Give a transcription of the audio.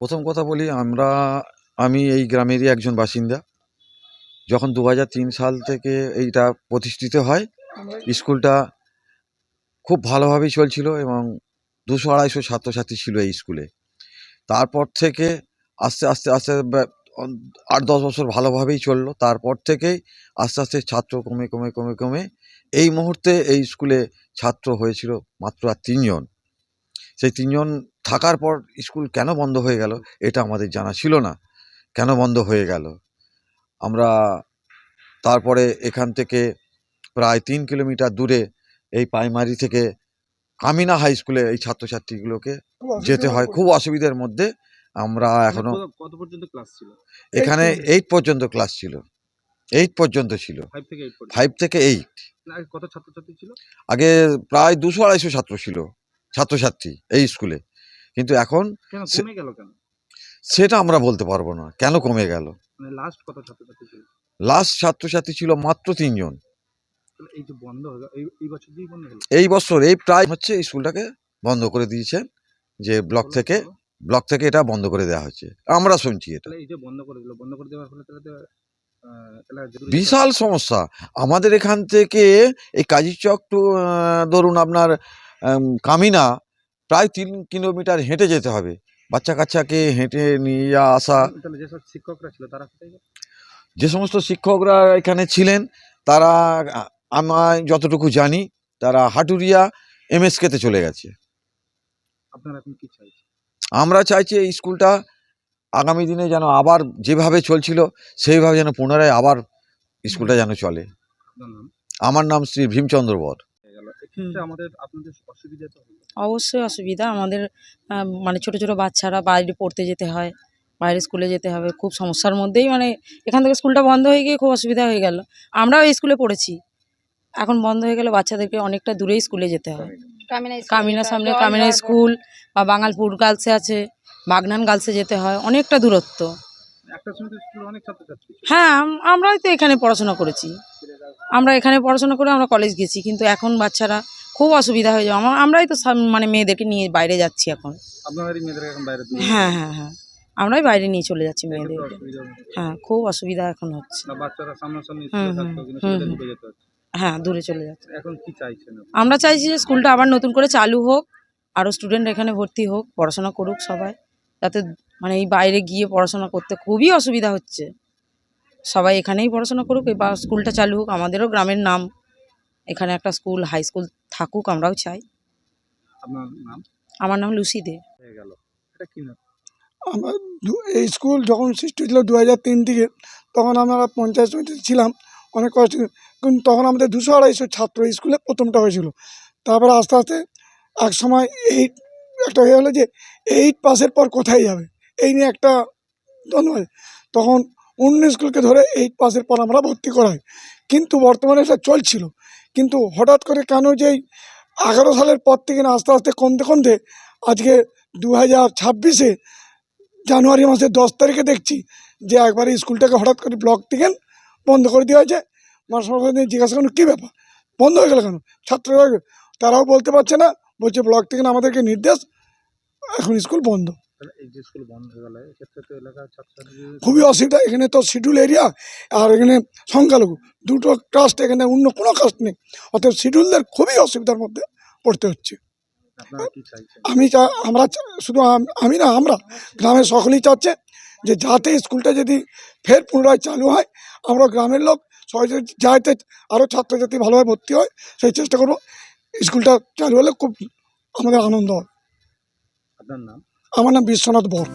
প্রথম কথা বলি, আমরা, আমি এই গ্রামেরই একজন বাসিন্দা। যখন দু হাজার তিন সাল থেকে এইটা প্রতিষ্ঠিত হয়, স্কুলটা খুব ভালোভাবেই চলছিল এবং দুশো আড়াইশো ছাত্রছাত্রী ছিল এই স্কুলে। তারপর থেকে আস্তে আস্তে আস্তে আট দশ বছর ভালোভাবেই চলল। তারপর থেকেই আস্তে আস্তে ছাত্র কমে কমে কমে কমে এই মুহূর্তে এই স্কুলে ছাত্র হয়েছিল মাত্র আর তিনজন। সেই তিনজন থাকার পর স্কুল কেন বন্ধ হয়ে গেল এটা আমাদের জানা ছিল না। কেন বন্ধ হয়ে গেল? আমরা তারপরে এখান থেকে প্রায় তিন কিলোমিটার দূরে এই প্রাইমারি থেকে কামিনা হাই স্কুলে এই ছাত্রছাত্রীগুলোকে যেতে হয়। খুব অসুবিধার মধ্যে আমরা এখনও কত- কত পর্যন্ত ক্লাস ছিল? এখানে এইট পর্যন্ত? ক্লাস ছিল। এইট পর্যন্ত ছিল। ফাইভ থেকে এইট কত ছাত্রছাত্রী ছিল? আগে প্রায় দুশো আড়াইশো ছাত্র ছিল ছাত্রছাত্রী এই স্কুলে। কিন্তু এখন কেন কমে গেল কেন? সেটা আমরা বলতে পারব না। কেন কমে গেল? মানে লাস্ট কত ছাত্রছাত্রী ছিল? লাস্ট ছাত্রছাত্রী ছিল মাত্র তিনজন। এই যে বন্ধ এই বছর বন্ধ হলো? এই বছর এই প্রায় হচ্ছে এই স্কুলটাকে বন্ধ করে দিয়েছেন যে ব্লক থেকে ব্লক থেকে এটা বন্ধ করে দেওয়া হচ্ছে। আমরা শুনছি এটা। এই যে বন্ধ করে দিল বন্ধ করে দেওয়ার ফলে তাহলে তো আহ, তাহলে যেগুলো- বিশাল সমস্যা। আমাদের এখান থেকে এই কাজীচক টু ধরুন আপনার কামিনা প্রায় তিন কিলোমিটার হেঁটে যেতে হবে। বাচ্চা কাচ্চাকে হেঁটে নিয়ে আসা। যেসব শিক্ষকরা ছিল তারা যে সমস্ত শিক্ষকরা এখানে ছিলেন তারা আ- আমায় যতটুকু জানি তারা হাটুরিয়া এম এমএসকেতে চলে গেছে। আপনারা এখন কি চাইছেন? আমরা চাইছি এই স্কুলটা আগামী দিনে যেন আবার যেভাবে চলছিল সেইভাবে যেন পুনরায় আবার স্কুলটা যেন চলে। আমার নাম শ্রী ভীমচন্দ্র বর। আমাদের আপনাদের অসুবিধা তো অবশ্যই অসুবিধা। আমাদের মানে ছোট ছোট বাচ্চারা বাইরে পড়তে যেতে হয় বাইরে স্কুলে যেতে হবে খুব সমস্যার মধ্যেই মানে এখান থেকে স্কুলটা বন্ধ হয়ে গিয়ে খুব অসুবিধা হয়ে গেল। আমরাও এই স্কুলে পড়েছি। এখন বন্ধ হয়ে গেলে বাচ্চাদেরকে অনেকটা দূরেই স্কুলে যেতে হয়। কামিনা সামনে কামিনা স্কুল বা বাঙালপুর গার্লসে আছে বাগনান গার্লসে যেতে হয় অনেকটা দূরত্ব। একটা সময় তো স্কুলে অনেক ছাত্রছাত্রী ছিল। হ্যাঁ আমরাই তো এখানে পড়াশোনা করেছি। আমরা এখানে পড়াশোনা করে আমরা কলেজ গেছি কিন্তু এখন বাচ্চারা খুব অসুবিধা হয়ে যাবে। আমা- আমরাই তো মানে মেয়েদেরকে নিয়ে বাইরে যাচ্ছি এখন। মেয়েদের হ্যাঁ হ্যাঁ হ্যাঁ। আমরাই বাইরে নিয়ে চলে যাচ্ছি হচ্ছে। হ্যাঁ খুব অসুবিধা এখন হচ্ছে। হ্যাঁ দূরে চলে যাচ্ছে। এখন কি চাইছেন আমরা চাইছি যে স্কুলটা আবার নতুন করে চালু হোক আরও স্টুডেন্ট এখানে ভর্তি হোক পড়াশোনা করুক সবাই যাতে মানে এই বাইরে গিয়ে পড়াশোনা করতে খুবই অসুবিধা হচ্ছে। সবাই এখানেই পড়াশোনা করুক এবার স্কুলটা চালু হোক আমাদেরও গ্রামের নাম এখানে একটা স্কুল হাই স্কুল থাকুক আমরাও চাই। আপনার নাম? আমার নাম লুসি দে। হয়ে গেল। এটা কি না আমরা এই স্কুল যখন সৃষ্টি হয়েছিল দু হাজার তিন থেকে তখন আমরা পঞ্চায়েত সমিতিতে ছিলাম অনেক কষ্ট কিন্তু তখন আমাদের দুশো আড়াইশো ছাত্র এই স্কুলে প্রথমটা হয়েছিল। তারপরে আস্তে আস্তে এক সময় এইট একটা হয়ে গেলো যে এইট পাসের পর কোথায় যাবে? এই নিয়ে একটা দ্বন্দ্ব হয়। তখন অন্য স্কুলকে ধরে এইট পাসের পর আমরা ভর্তি করাই কিন্তু বর্তমানে এটা চলছিল। কিন্তু হঠাৎ করে কেন যে এগারো সালের পর থেকে আস্তে আস্তে কমতে কমতে আজকে দু হাজার ছাব্বিশে জানুয়ারি মাসের দশ তারিখে দেখছি যে একবারে স্কুলটাকে হঠাৎ করে ব্লক থেকে বন্ধ করে দেওয়া হয়েছে। মাস্টারমশাই জিজ্ঞাসা করুন কী ব্যাপার? বন্ধ হয়ে গেল কেন? ছাত্ররা তারাও বলতে পারছে না। বলছে ব্লক থেকে আমাদেরকে নির্দেশ, এখন স্কুল বন্ধ। খুবই অসুবিধা। এখানে তো শিডিউল এরিয়া আর এখানে সংখ্যালঘু। দুটো কাস্ট এখানে অন্য কোনো কাস্ট নেই। অতএব শিডিউলদের খুবই অসুবিধার মধ্যে পড়তে হচ্ছে। আমি চা আমরা শুধু আমি না আমরা। গ্রামের সকলেই চাচ্ছে যে যাতে স্কুলটা যদি ফের পুনরায় চালু হয় আমরা গ্রামের লোক যদি যাতে আরও ছাত্রছাত্রী ভালোভাবে ভর্তি হয় সেই চেষ্টা করব। স্কুলটা চালু হলে খুব আমাদের আনন্দ হয় আপনার নাম? আমার নাম বিশ্বনাথ বর।